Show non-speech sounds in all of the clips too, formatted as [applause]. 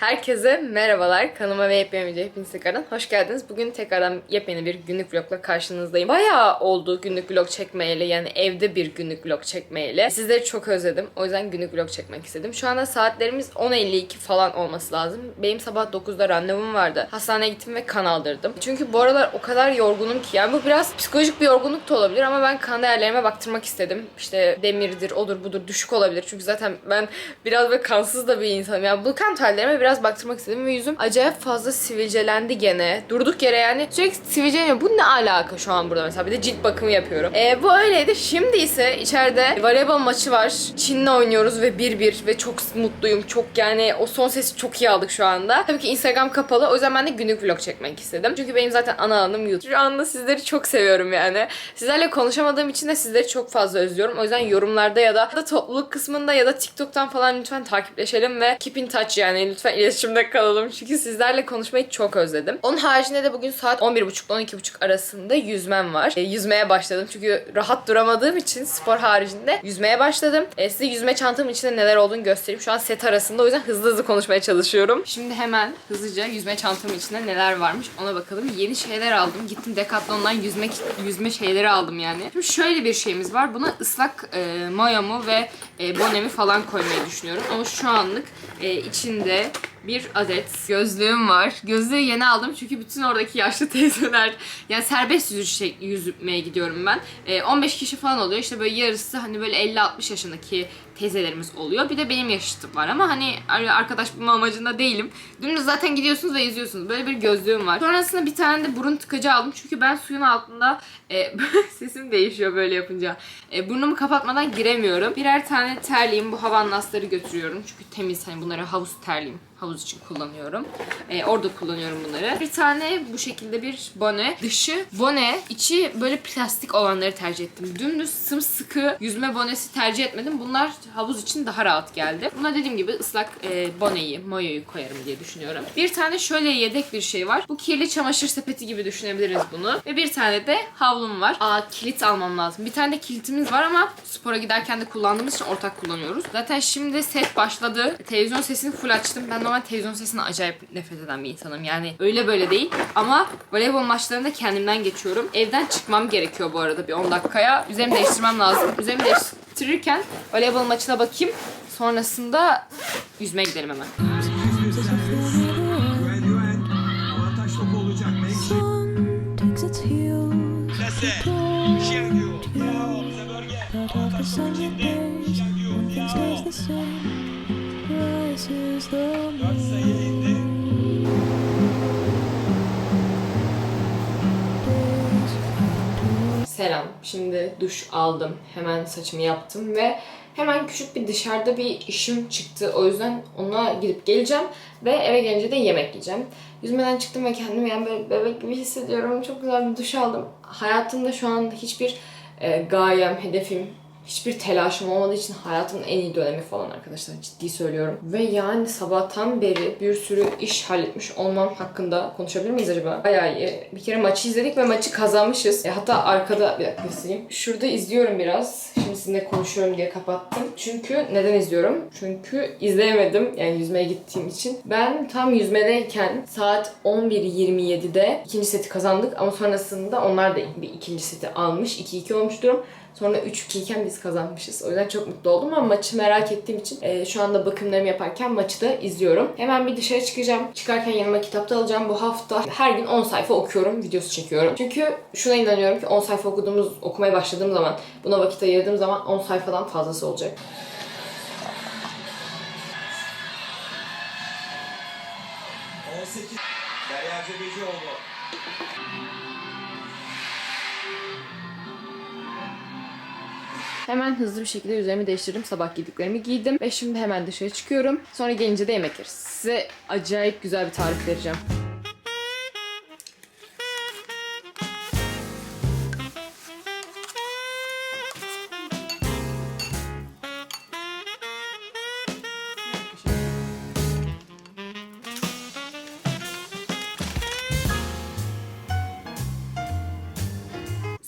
Herkese merhabalar. Kanalıma ve yepyeni video hepiniz tekrardan hoş geldiniz. Bugün tekrardan yepyeni bir günlük vlogla karşınızdayım. Bayağı oldu günlük vlog çekmeyeli yani evde bir günlük vlog çekmeyeli. Sizleri çok özledim. O yüzden günlük vlog çekmek istedim. Şu anda saatlerimiz 10.52 falan olması lazım. Benim sabah 9'da randevum vardı. Hastaneye gittim ve kan aldırdım. Çünkü bu aralar o kadar yorgunum ki yani bu biraz psikolojik bir yorgunluk da olabilir ama ben kan değerlerime baktırmak istedim. İşte demirdir, odur budur düşük olabilir. Çünkü zaten ben biraz böyle kansız da bir insanım. Yani bu kan tahlillerime biraz baktırmak istedim ve yüzüm acayip fazla sivilcelendi gene. Durduk yere yani sürekli sivilceleniyor. Bu ne alaka şu an burada mesela? Bir de cilt bakımı yapıyorum. Ee, bu öyleydi. Şimdi ise içeride voleybol maçı var. Çin'le oynuyoruz ve 1-1 ve çok mutluyum. Çok yani o son sesi çok iyi aldık şu anda. Tabii ki Instagram kapalı. O yüzden ben de günlük vlog çekmek istedim. Çünkü benim zaten ana alanım YouTube. Şu anda sizleri çok seviyorum yani. Sizlerle konuşamadığım için de sizleri çok fazla özlüyorum. O yüzden yorumlarda ya da, da topluluk kısmında ya da TikTok'tan falan lütfen takipleşelim ve keep in touch yani lütfen iletişimde kalalım. Çünkü sizlerle konuşmayı çok özledim. Onun haricinde de bugün saat 11.30 ile 12.30 arasında yüzmem var. E, yüzmeye başladım çünkü rahat duramadığım için spor haricinde yüzmeye başladım. E, size yüzme çantamın içinde neler olduğunu göstereyim. Şu an set arasında o yüzden hızlı hızlı konuşmaya çalışıyorum. Şimdi hemen hızlıca yüzme çantamın içinde neler varmış ona bakalım. Yeni şeyler aldım. Gittim Decathlon'dan yüzme yüzme şeyleri aldım yani. Şimdi şöyle bir şeyimiz var. Buna ıslak e, mayomu ve e, bonemi falan koymayı düşünüyorum. Ama şu anlık e, içinde bir adet gözlüğüm var. Gözlüğü yeni aldım çünkü bütün oradaki yaşlı [laughs] teyzeler yani serbest yüzüş şey, yüzmeye gidiyorum ben. E, 15 kişi falan oluyor. İşte böyle yarısı hani böyle 50-60 yaşındaki teyzelerimiz oluyor. Bir de benim yaşıtım var ama hani arkadaş bulma amacında değilim. Dümdüz zaten gidiyorsunuz ve yüzüyorsunuz. Böyle bir gözlüğüm var. Sonrasında bir tane de burun tıkacı aldım. Çünkü ben suyun altında e, [laughs] sesim değişiyor böyle yapınca. E, burnumu kapatmadan giremiyorum. Birer tane terliğim. Bu havan lasları götürüyorum. Çünkü temiz hani bunları havuz terliğim havuz için kullanıyorum. Ee, orada kullanıyorum bunları. Bir tane bu şekilde bir bone. Dışı bone, içi böyle plastik olanları tercih ettim. Dümdüz sımsıkı yüzme bonesi tercih etmedim. Bunlar havuz için daha rahat geldi. Buna dediğim gibi ıslak e, boneyi, mayoyu koyarım diye düşünüyorum. Bir tane şöyle yedek bir şey var. Bu kirli çamaşır sepeti gibi düşünebiliriz bunu. Ve bir tane de havlum var. Aa kilit almam lazım. Bir tane de kilitimiz var ama spora giderken de kullandığımız için ortak kullanıyoruz. Zaten şimdi set başladı. Televizyon sesini full açtım. Ben normal televizyon sesine acayip nefret eden bir insanım. Yani öyle böyle değil. Ama voleybol maçlarında kendimden geçiyorum. Evden çıkmam gerekiyor bu arada bir 10 dakikaya. Üzerimi değiştirmem lazım. Üzerimi değiştirirken voleybol maçına bakayım. Sonrasında yüzmeye gidelim hemen. Güven Şimdi duş aldım. Hemen saçımı yaptım ve hemen küçük bir dışarıda bir işim çıktı. O yüzden ona gidip geleceğim ve eve gelince de yemek yiyeceğim. Yüzmeden çıktım ve kendimi yani böyle bebek gibi hissediyorum. Çok güzel bir duş aldım. Hayatımda şu an hiçbir e, gayem, hedefim, hiçbir telaşım olmadığı için hayatımın en iyi dönemi falan arkadaşlar ciddi söylüyorum. Ve yani sabahtan beri bir sürü iş halletmiş olmam hakkında konuşabilir miyiz acaba? Bayağı iyi. Bir kere maçı izledik ve maçı kazanmışız. E, hatta arkada bir dakika göstereyim. Şurada izliyorum biraz. Şimdi sizinle konuşuyorum diye kapattım. Çünkü neden izliyorum? Çünkü izleyemedim yani yüzmeye gittiğim için. Ben tam yüzmedeyken saat 11.27'de ikinci seti kazandık ama sonrasında onlar da bir ikinci seti almış. 2-2 olmuş durum. Sonra 3-2 iken biz kazanmışız. O yüzden çok mutlu oldum ama maçı merak ettiğim için e, şu anda bakımlarımı yaparken maçı da izliyorum. Hemen bir dışarı çıkacağım. Çıkarken yanıma kitap da alacağım. Bu hafta her gün 10 sayfa okuyorum, videosu çekiyorum. Çünkü şuna inanıyorum ki 10 sayfa okuduğumuz, okumaya başladığım zaman, buna vakit ayırdığım zaman 10 sayfadan fazlası olacak. Derya Cebecioğlu. Hemen hızlı bir şekilde üzerimi değiştirdim. Sabah giydiklerimi giydim. Ve şimdi hemen dışarı çıkıyorum. Sonra gelince de yemek yeriz. Size acayip güzel bir tarif vereceğim.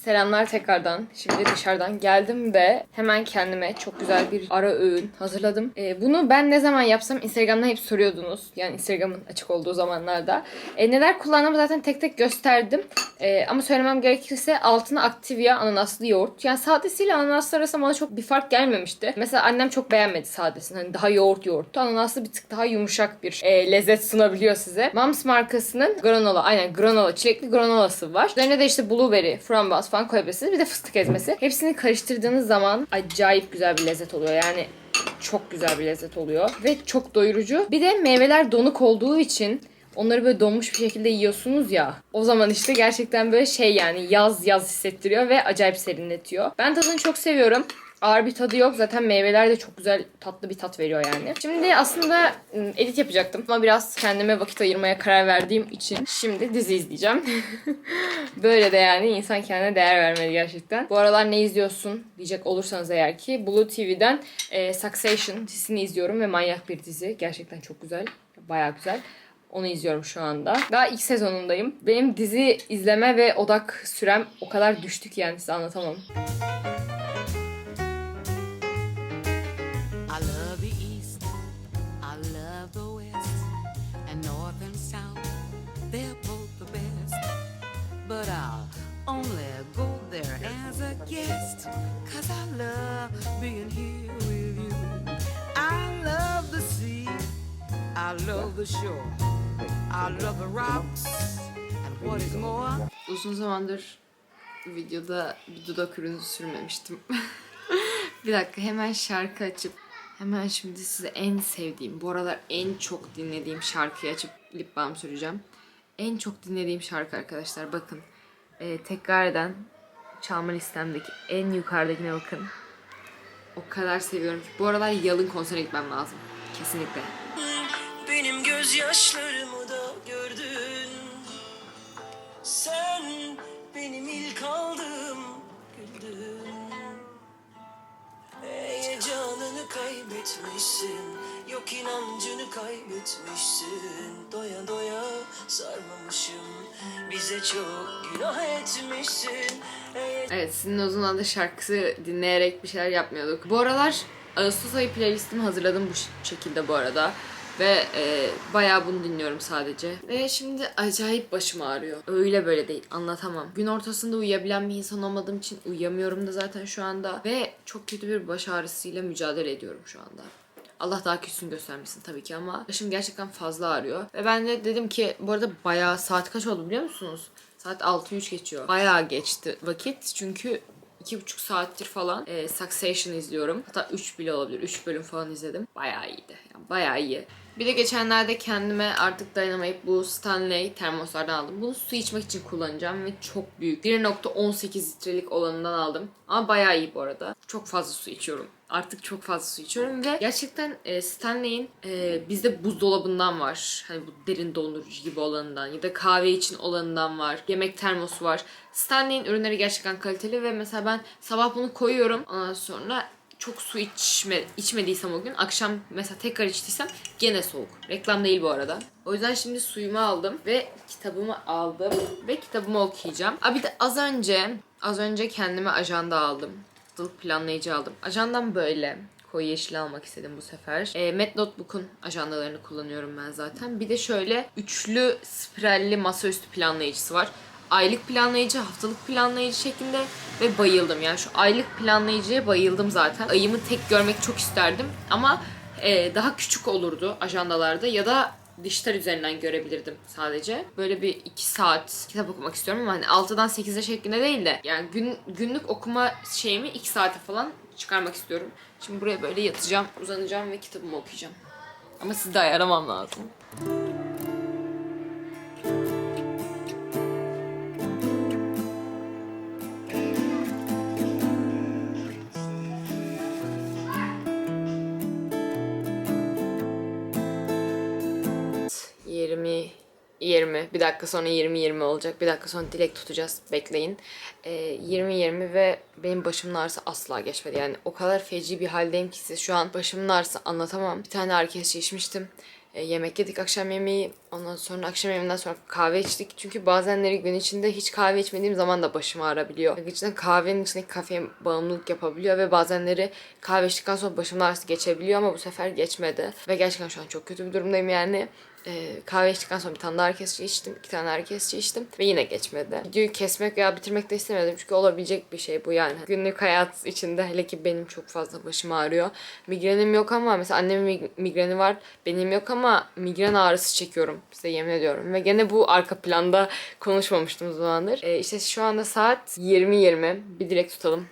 Selamlar tekrardan. Şimdi dışarıdan geldim de hemen kendime çok güzel bir ara öğün hazırladım. Ee, bunu ben ne zaman yapsam Instagram'dan hep soruyordunuz. Yani Instagram'ın açık olduğu zamanlarda. Ee, neler kullandığımı zaten tek tek gösterdim. Ee, ama söylemem gerekirse altına Activia ananaslı yoğurt. Yani sadesiyle ananaslı arasında bana çok bir fark gelmemişti. Mesela annem çok beğenmedi sadesini. Hani daha yoğurt yoğurttu. Ananaslı bir tık daha yumuşak bir e, lezzet sunabiliyor size. Mams markasının granola, aynen granola, çilekli granolası var. Üzerine de işte blueberry, frambuaz falan koyabilirsiniz. Bir de fıstık ezmesi. Hepsini karıştırdığınız zaman acayip güzel bir lezzet oluyor. Yani çok güzel bir lezzet oluyor. Ve çok doyurucu. Bir de meyveler donuk olduğu için onları böyle donmuş bir şekilde yiyorsunuz ya. O zaman işte gerçekten böyle şey yani yaz yaz hissettiriyor ve acayip serinletiyor. Ben tadını çok seviyorum. Ağır bir tadı yok. Zaten meyveler de çok güzel tatlı bir tat veriyor yani. Şimdi aslında edit yapacaktım ama biraz kendime vakit ayırmaya karar verdiğim için şimdi dizi izleyeceğim. [laughs] Böyle de yani insan kendine değer vermeli gerçekten. Bu aralar ne izliyorsun diyecek olursanız eğer ki Blue TV'den e, Succession dizisini izliyorum ve manyak bir dizi. Gerçekten çok güzel. Bayağı güzel. Onu izliyorum şu anda. Daha ilk sezonundayım. Benim dizi izleme ve odak sürem o kadar düştü ki yani size anlatamam. Love the shore, I love the rocks, and what is more, Uzun zamandır videoda bir dudak ürünü sürmemiştim. [laughs] bir dakika hemen şarkı açıp hemen şimdi size en sevdiğim, bu aralar en çok dinlediğim şarkıyı açıp lip balm süreceğim. En çok dinlediğim şarkı arkadaşlar bakın. Ee, tekrar eden çalma listemdeki en yukarıdakine bakın. O kadar seviyorum ki. Bu aralar Yalın konserine gitmem lazım. Kesinlikle. Benim gözyaşlarımı da gördün Sen benim ilk aldığım güldün Heyecanını kaybetmişsin Yok inancını kaybetmişsin Doya doya sarmamışım Bize çok günah etmişsin Heyecanını Evet sizin uzun zamandır şarkısı dinleyerek bir şeyler yapmıyorduk. Bu aralar Ağustos ayı playlistimi hazırladım bu şekilde bu arada. Ve e, bayağı bunu dinliyorum sadece. Ve şimdi acayip başım ağrıyor. Öyle böyle değil anlatamam. Gün ortasında uyuyabilen bir insan olmadığım için uyuyamıyorum da zaten şu anda. Ve çok kötü bir baş ağrısıyla mücadele ediyorum şu anda. Allah daha kötüsünü göstermesin tabii ki ama başım gerçekten fazla ağrıyor. Ve ben de dedim ki bu arada bayağı saat kaç oldu biliyor musunuz? Saat 6.03 geçiyor. Bayağı geçti vakit çünkü iki buçuk saattir falan e, Succession izliyorum. Hatta 3 bile olabilir. 3 bölüm falan izledim. Bayağı iyiydi. Yani bayağı iyi. Bir de geçenlerde kendime artık dayanamayıp bu Stanley termoslardan aldım. Bunu su içmek için kullanacağım ve çok büyük. 1.18 litrelik olanından aldım. Ama bayağı iyi bu arada. Çok fazla su içiyorum. Artık çok fazla su içiyorum ve gerçekten e, Stanley'in e, bizde buzdolabından var. Hani bu derin dondurucu gibi olanından ya da kahve için olanından var. Yemek termosu var. Stanley'in ürünleri gerçekten kaliteli ve mesela ben sabah bunu koyuyorum. Ondan sonra çok su içme, içmediysem o gün akşam mesela tekrar içtiysem gene soğuk. Reklam değil bu arada. O yüzden şimdi suyumu aldım ve kitabımı aldım ve kitabımı okuyacağım. Aa bir de az önce az önce kendime ajanda aldım. Haftalık planlayıcı aldım. Ajandam böyle. Koyu yeşil almak istedim bu sefer. E, Met Notebook'un ajandalarını kullanıyorum ben zaten. Bir de şöyle üçlü spiralli masaüstü planlayıcısı var aylık planlayıcı, haftalık planlayıcı şeklinde ve bayıldım. Yani şu aylık planlayıcıya bayıldım zaten. Ayımı tek görmek çok isterdim ama e, daha küçük olurdu ajandalarda ya da dijital üzerinden görebilirdim sadece. Böyle bir iki saat kitap okumak istiyorum ama hani 6'dan 8'e şeklinde değil de yani gün, günlük okuma şeyimi 2 saate falan çıkarmak istiyorum. Şimdi buraya böyle yatacağım, uzanacağım ve kitabımı okuyacağım. Ama sizi de ayarlamam lazım. 20 bir dakika sonra 20 20 olacak. Bir dakika sonra dilek tutacağız. Bekleyin. Ee, 20 20 ve benim başımın ağrısı asla geçmedi. Yani o kadar feci bir haldeyim ki size şu an başımın ağrısı anlatamam. Bir tane kesici içmiştim. E, yemek yedik akşam yemeği. Ondan sonra akşam yemeğinden sonra kahve içtik. Çünkü bazenleri gün içinde hiç kahve içmediğim zaman da başım ağrabiliyor. Gerçekten kahvenin içindeki kafein bağımlılık yapabiliyor ve bazenleri kahve içtikten sonra başımın ağrısı geçebiliyor ama bu sefer geçmedi. Ve gerçekten şu an çok kötü bir durumdayım yani. Ee, kahve içtikten sonra bir tane daha ağrı kesici içtim. iki tane ağrı kesici içtim. Ve yine geçmedi. Videoyu kesmek veya bitirmek de istemedim. Çünkü olabilecek bir şey bu yani. Günlük hayat içinde hele ki benim çok fazla başım ağrıyor. Migrenim yok ama mesela annemin mig- migreni var. Benim yok ama migren ağrısı çekiyorum. Size yemin ediyorum. Ve gene bu arka planda konuşmamıştım o zamandır. Ee, işte şu anda saat 20.20. Bir dilek tutalım.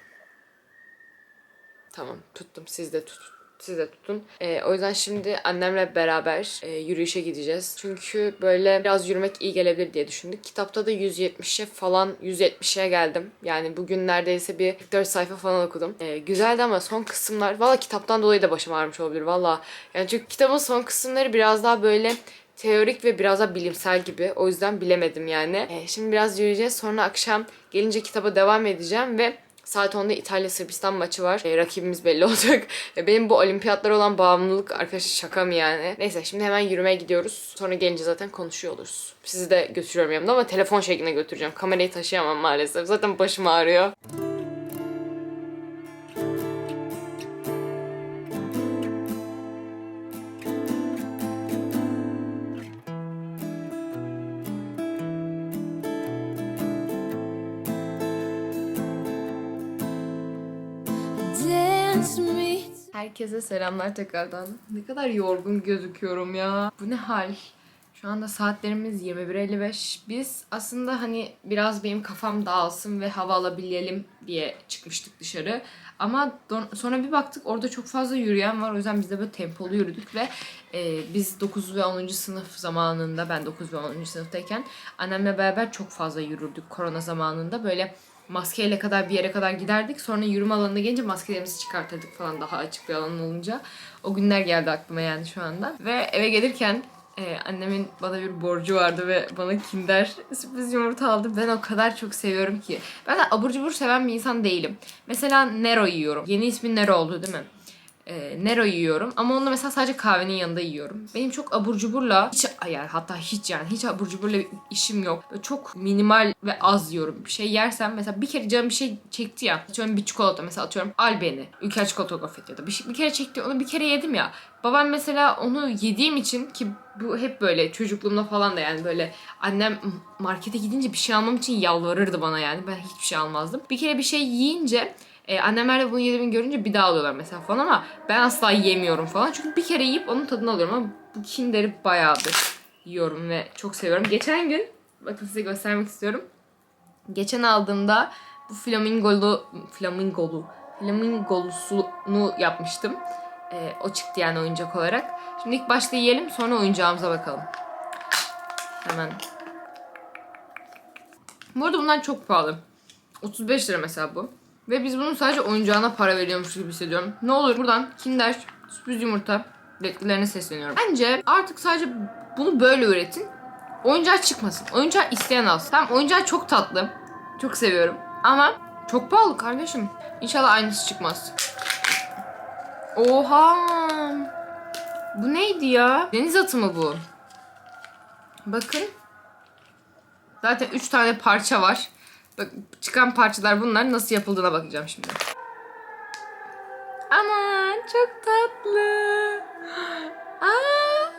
Tamam tuttum. Siz de tutun. Siz de tutun. Ee, o yüzden şimdi annemle beraber e, yürüyüşe gideceğiz. Çünkü böyle biraz yürümek iyi gelebilir diye düşündük. Kitapta da 170'e falan 170'e geldim. Yani bugün neredeyse bir 4 sayfa falan okudum. Ee, güzeldi ama son kısımlar valla kitaptan dolayı da başım ağrımış olabilir valla. Yani çünkü kitabın son kısımları biraz daha böyle teorik ve biraz da bilimsel gibi. O yüzden bilemedim yani. Ee, şimdi biraz yürüyeceğiz. Sonra akşam gelince kitaba devam edeceğim ve Saat 10'da İtalya Sırbistan maçı var. Ee, rakibimiz belli [laughs] olacak. Ee, Benim bu olimpiyatlara olan bağımlılık arkadaşlar şaka mı yani? Neyse şimdi hemen yürümeye gidiyoruz. Sonra gelince zaten konuşuyor oluruz. Sizi de götürüyorum yanımda ama telefon şeklinde götüreceğim. Kamerayı taşıyamam maalesef. Zaten başım ağrıyor. Herkese selamlar tekrardan. Ne kadar yorgun gözüküyorum ya. Bu ne hal? Şu anda saatlerimiz 21.55. Biz aslında hani biraz benim kafam dağılsın ve hava alabilelim diye çıkmıştık dışarı. Ama sonra bir baktık orada çok fazla yürüyen var. O yüzden biz de böyle tempolu yürüdük ve e, biz 9 ve 10. sınıf zamanında ben 9 ve 10. sınıftayken annemle beraber çok fazla yürürdük korona zamanında. Böyle maskeyle kadar bir yere kadar giderdik. Sonra yürüme alanına gelince maskelerimizi çıkartırdık falan daha açık bir alan olunca. O günler geldi aklıma yani şu anda. Ve eve gelirken e, annemin bana bir borcu vardı ve bana Kinder sürpriz yumurta aldı. Ben o kadar çok seviyorum ki. Ben de abur cubur seven bir insan değilim. Mesela Nero yiyorum. Yeni ismi Nero oldu değil mi? E, Nero yiyorum ama onu mesela sadece kahvenin yanında yiyorum. Benim çok abur cuburla hiç yani hatta hiç yani hiç abur cuburla işim yok. Böyle çok minimal ve az yiyorum. Bir şey yersem mesela bir kere canım bir şey çekti ya. Atıyorum bir çikolata mesela atıyorum Albeni. Ülker çikolata gofret ya da bir, şey, bir kere çekti onu bir kere yedim ya. Babam mesela onu yediğim için ki bu hep böyle çocukluğumda falan da yani böyle annem markete gidince bir şey almam için yalvarırdı bana yani. Ben hiçbir şey almazdım. Bir kere bir şey yiyince e, annemler de bunu yediğimi görünce bir daha alıyorlar mesela falan ama ben asla yemiyorum falan. Çünkü bir kere yiyip onun tadını alıyorum ama bu Kinder'i bayağıdır yiyorum ve çok seviyorum. Geçen gün bakın size göstermek istiyorum. Geçen aldığımda bu flamingolu flamingolu flamingolusunu yapmıştım. E, o çıktı yani oyuncak olarak. Şimdi ilk başta yiyelim sonra oyuncağımıza bakalım. Hemen. Bu arada bunlar çok pahalı. 35 lira mesela bu. Ve biz bunun sadece oyuncağına para veriyormuş gibi hissediyorum. Ne olur buradan Kinder sürpriz yumurta yetkililerine sesleniyorum. Bence artık sadece bunu böyle üretin. Oyuncağı çıkmasın. Oyuncağı isteyen alsın. Tamam oyuncağı çok tatlı. Çok seviyorum. Ama çok pahalı kardeşim. İnşallah aynısı çıkmaz. Oha! Bu neydi ya? Deniz atı mı bu? Bakın. Zaten 3 tane parça var. Bak çıkan parçalar bunlar. Nasıl yapıldığına bakacağım şimdi. Aman çok tatlı. [gasps] Aa,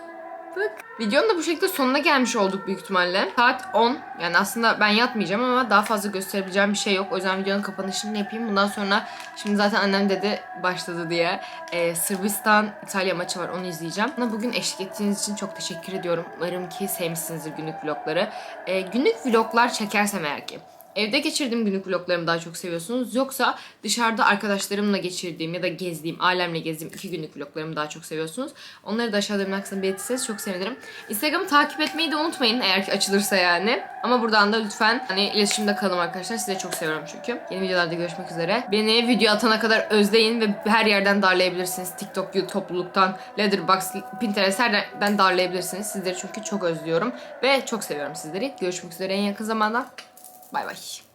bak. Videonun da bu şekilde sonuna gelmiş olduk büyük ihtimalle. Saat 10. Yani aslında ben yatmayacağım ama daha fazla gösterebileceğim bir şey yok. O yüzden videonun kapanışını yapayım. Bundan sonra şimdi zaten annem dedi başladı diye. Ee, Sırbistan İtalya maçı var onu izleyeceğim. Bana bugün eşlik ettiğiniz için çok teşekkür ediyorum. Umarım ki sevmişsinizdir günlük vlogları. Ee, günlük vloglar çekersem eğer ki Evde geçirdiğim günlük vloglarımı daha çok seviyorsunuz. Yoksa dışarıda arkadaşlarımla geçirdiğim ya da gezdiğim, ailemle gezdiğim iki günlük vloglarımı daha çok seviyorsunuz. Onları da aşağıda yorumlar kısmına belirtirseniz çok sevinirim. Instagram'ı takip etmeyi de unutmayın eğer ki açılırsa yani. Ama buradan da lütfen hani iletişimde kalın arkadaşlar. Sizi çok seviyorum çünkü. Yeni videolarda görüşmek üzere. Beni video atana kadar özleyin ve her yerden darlayabilirsiniz. TikTok, YouTube topluluktan, Letterboxd, Pinterest her yerden darlayabilirsiniz. Sizleri çünkü çok özlüyorum ve çok seviyorum sizleri. Görüşmek üzere en yakın zamanda. Bay bay.